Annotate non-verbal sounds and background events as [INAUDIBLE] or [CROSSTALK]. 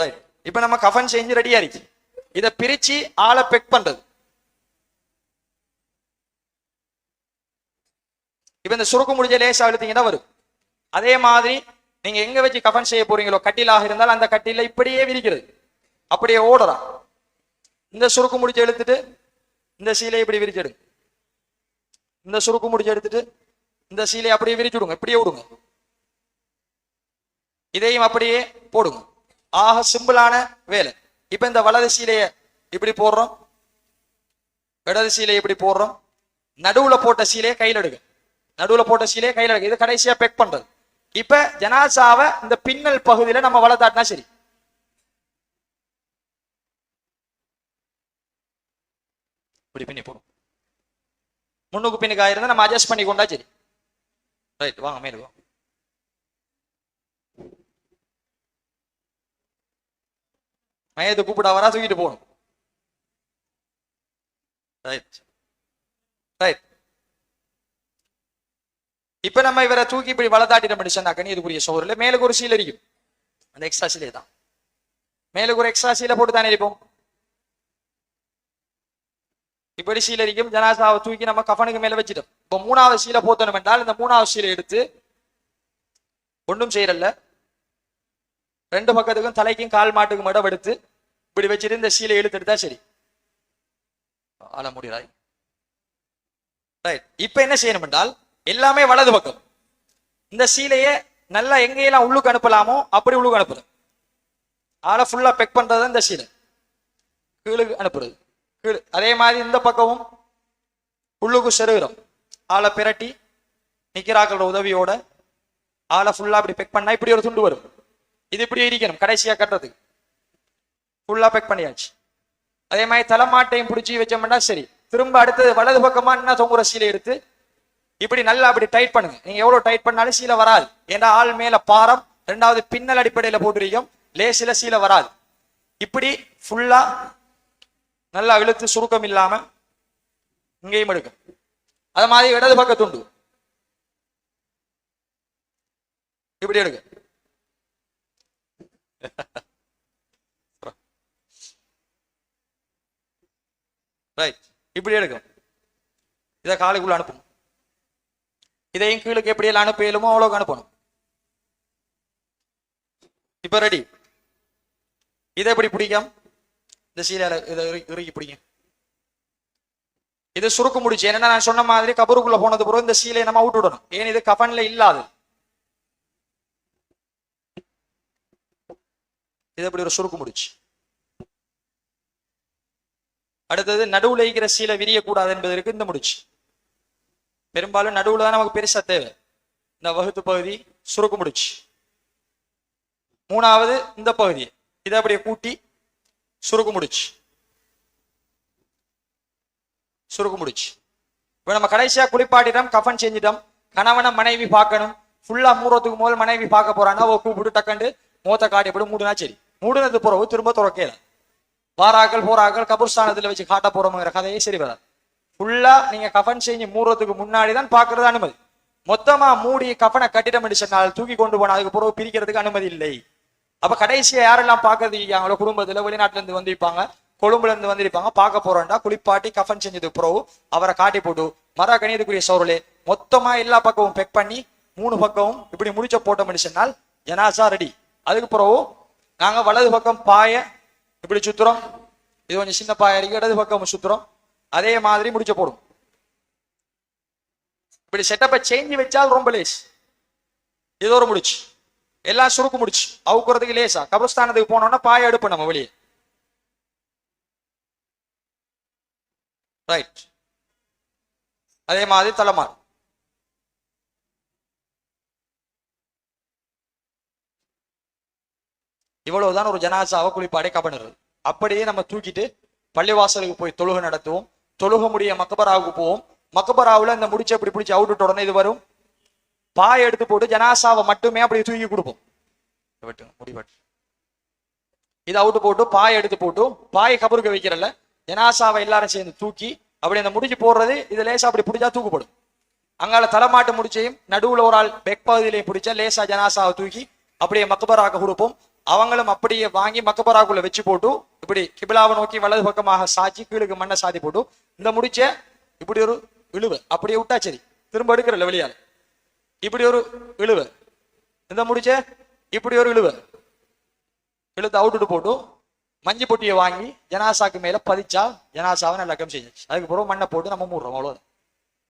Right இப்போ நம்ம கஃபன் செஞ்சு ரெடியா இருக்கு இதை பிரிச்சு ஆளை பெக் பண்றது. இப்போ இந்த சுருக்கு முடிஞ்ச லேசா எழுத்தீங்கன்னா வரும். அதே மாதிரி நீங்க எங்க வச்சு கஃபன் செய்ய போறீங்களோ கட்டிலாக இருந்தால் அந்த கட்டில இப்படியே விரிக்கிறது. அப்படியே ஓடலாம் இந்த சுருக்கு முடிச்சு எடுத்துட்டு இந்த சீலையை இப்படி விரிச்சிடுங்க இந்த சுருக்கு முடிச்சு எடுத்துட்டு இந்த சீலையை அப்படியே விரிச்சு விடுங்க. இப்படியே விடுங்க. இதையும் அப்படியே போடுங்க. ஆக சிம்பிளான வேலை. இப்ப இந்த வலது சீலையை இப்படி போடுறோம். இடது சீலையை இப்படி போடுறோம். நடுவுல போட்ட சீலையை கையில் எடுக்க நடுவுல போட்ட சீலையை கையில் எடுக்க இது கடைசியா பெக் பண்றது. இப்ப ஜனாசாவை இந்த பின்னல் பகுதியில நம்ம வளர்த்தாட்டினா சரி. இப்படி பின்னி போடும் முன்னுக்கு பின்னுக்கு ஆயிருந்தா நம்ம அட்ஜஸ்ட் பண்ணி கொண்டா சரி. ரைட் வாங்க மேலே மையத்தை கூப்பிட வரா தூக்கிட்டு போகணும் ரைட் ரைட் இப்ப நம்ம இவரை தூக்கி இப்படி வளர்த்தாட்டிடம் சொன்னாக்கன்னு இதுக்குரிய சோறுல மேலுக்கு ஒரு சீல் இருக்கும் அந்த எக்ஸ்ட்ரா சீலே தான் மேலுக்கு ஒரு எக்ஸ்ட்ரா சீலை போட்டு தானே இருப்போம் இப்படி சீலை இருக்கும் ஜனாசாவை தூக்கி நம்ம கஃனுக்கு மேல வச்சிட்டோம் இப்போ மூணாவது சீலை போத்தணும் என்றால் இந்த மூணாவது சீலை எடுத்து ஒன்றும் செய்யறல்ல ரெண்டு பக்கத்துக்கும் தலைக்கும் கால் மாட்டுக்கும் மடம் எடுத்து இப்படி வச்சுட்டு இந்த சீலை இழுத்துட்டு எடுத்தா சரி. ஆள முடியறாய். ரைட். இப்ப என்ன செய்யணும் என்றால் எல்லாமே வலது பக்கம். இந்த சீலையை நல்லா எங்கெல்லாம் உள்ளுக்கு அனுப்பலாமோ அப்படி உள்ளுக்கு அனுப்புறது. ஆளை ஃபுல்லா பெக் பண்றது இந்த சீலை. கீழுக்கு அனுப்புறது. கீழ் அதே மாதிரி இந்த பக்கமும் உள்ளுக்கு செருகிறோம். ஆளை பிரட்டி நிக்கிறாக்களோட உதவியோட ஆளை ஃபுல்லா அப்படி பெக் பண்ணா இப்படி ஒரு துண்டு வரும். இது இப்படி இருக்கணும். கடைசியா கட்டுறதுக்கு. ஃபுல்லாக பெக் பண்ணியாச்சு. அதே மாதிரி தலைமாட்டையும் பிடிச்சி வச்சோம்னா சரி. திரும்ப அடுத்தது வலது பக்கமா என்ன தொங்குற சீலை எடுத்து இப்படி நல்லா அப்படி டைட் பண்ணுங்க. நீங்க எவ்வளவு டைட் பண்ணாலும் சீலை வராது. ஏன்னா ஆள் மேல பாரம் ரெண்டாவது பின்னல் அடிப்படையில போட்டிருக்கோம். லேசில சீலை வராது. இப்படி ஃபுல்லா நல்லா இழுத்து சுருக்கம் இல்லாம இங்கேயும் எடுக்கும் அது மாதிரி இடது பக்க துண்டு. இப்படி எடுக்க [LAUGHS] ரைட் இப்படி எடுக்கும் இதை காலைக்குள்ள அனுப்பணும். இதையும் கீழுக்கு எப்படி எல்லாம் அனுப்ப இயலுமோ அவ்வளோக்கு அனுப்பணும். இப்ப ரெடி இதை எப்படி பிடிக்கும்? இந்த சீலையில இதை இறுக்கி பிடிக்கும் இது சுருக்கு முடிச்சு என்னன்னா நான் சொன்ன மாதிரி கபருக்குள்ள போனது பிறகு இந்த சீலையை நம்ம அவுட் விடணும். ஏன் இது கஃன்ல இல்லாது? இது அப்படி ஒரு சுருக்கு முடிச்சு. அடுத்தது நடுவுல இருக்கிற சீலை விரியக்கூடாது என்பதற்கு இந்த முடிச்சு. பெரும்பாலும் நடுவுல தான் நமக்கு பெருசா தேவை. இந்த வகுத்து பகுதி சுருக்கு முடிச்சு. மூணாவது இந்த பகுதி. இதை அப்படியே கூட்டி சுருக்கு முடிச்சு. சுருக்கு முடிச்சு. இப்ப நம்ம கடைசியா குளிப்பாட்டிட்டோம் கஃபன் செஞ்சிட்டோம். கணவனை மனைவி பார்க்கணும். ஃபுல்லா மூடுறதுக்கு முதல் மனைவி பார்க்க போறான்னா அவ கூப்பிட்டு டக்கண்டு மூத்த காட்டி எப்படி மூடுனா சரி. மூடுனது பிறகு திரும்ப துறக்கலாம் வாராக்கள் போறாக்கள் கபுர்ஸ்தானத்துல வச்சு காட்ட போறோம்ங்கிற கதையே சரி வராது. ஃபுல்லா நீங்க கஃன் செஞ்சு மூடுறதுக்கு முன்னாடி தான் பாக்குறது அனுமதி. மொத்தமா மூடி கஃனை கட்டிடம் சொன்னால் தூக்கி கொண்டு போன அதுக்கு பிறகு பிரிக்கிறதுக்கு அனுமதி இல்லை. அப்ப கடைசியா யாரெல்லாம் பாக்குறது அவங்களோட குடும்பத்துல வெளிநாட்டுல இருந்து வந்திருப்பாங்க கொழும்புல இருந்து வந்திருப்பாங்க பார்க்க போறோம்டா குளிப்பாட்டி கஃன் செஞ்சதுக்கு பிறகு அவரை காட்டி போட்டு மர கணியத்துக்குரிய சோருளே மொத்தமா எல்லா பக்கமும் பெக் பண்ணி மூணு பக்கமும் இப்படி முடிச்ச போட்டோம் சொன்னால் ஜனாசா ரெடி அதுக்கு பிறகு நாங்க வலது பக்கம் பாய இப்படி சுத்துறோம்? இது கொஞ்சம் சின்ன பாய இடது பக்கம் சுத்துறோம். அதே மாதிரி முடிச்ச போடும் இப்படி செட்டப்பை சேஞ்ச் வச்சால் ரொம்ப லேஸ். இது ஒரு முடிச்சு. எல்லாம் சுருக்கு முடிச்சு. அவுக்குறதுக்கு லேசா. கபரஸ்தானத்துக்கு போனோம்னா பாய எடுப்போம் நம்ம வெளியே. ரைட் அதே மாதிரி தலைமாறு இவ்வளவுதான் ஒரு ஜனாசாவை குளிப்பாடை கபனுறது அப்படியே நம்ம தூக்கிட்டு பள்ளிவாசலுக்கு போய் தொழுகை நடத்துவோம். தொழுக முடிய மக்கபராவுக்கு போவோம். மக்கபராவுல இந்த முடிச்சு அப்படி பிடிச்சி அவுட்டு உடனே இது வரும். பாய் எடுத்து போட்டு ஜனாசாவை மட்டுமே அப்படி தூக்கி கொடுப்போம். முடிவட்டு இதை அவுட்டு போட்டு பாய் எடுத்து போட்டு பாய் கபருக்கு வைக்கிறல்ல. ஜனாசாவை எல்லாரும் சேர்ந்து தூக்கி அப்படி அந்த முடிச்சு போடுறது இது லேசா அப்படி பிடிச்சா தூக்கப்படும். அங்கால தலைமாட்டு முடிச்சையும் நடுவுல ஒரு ஆள் பெக் பகுதியிலையும் பிடிச்சா லேசா ஜனாசாவை தூக்கி அப்படியே மக்கபராக கொடுப்போம். அவங்களும் அப்படியே வாங்கி மக்கபராக்குள்ள வச்சு போட்டு இப்படி கிபிலாவை நோக்கி வலது பக்கமாக சாச்சி கீழுக்கு மண்ணை சாதி போட்டு இந்த முடிச்ச இப்படி ஒரு இழுவு அப்படியே விட்டா சரி. திரும்ப எடுக்கிற வெளியால. இப்படி ஒரு இழுவு. இந்த முடிச்ச இப்படி ஒரு இழுவு. இழுத்து அவுட்டுட்டு போட்டு மஞ்சள் பொட்டியை வாங்கி ஜனாசாக்கு மேல பதிச்சா ஜனாசாவை நல்லா செஞ்சாச்சு செஞ்சு அதுக்கப்புறம் மண்ணை போட்டு நம்ம மூடுறோம் அவ்வளவுதான்.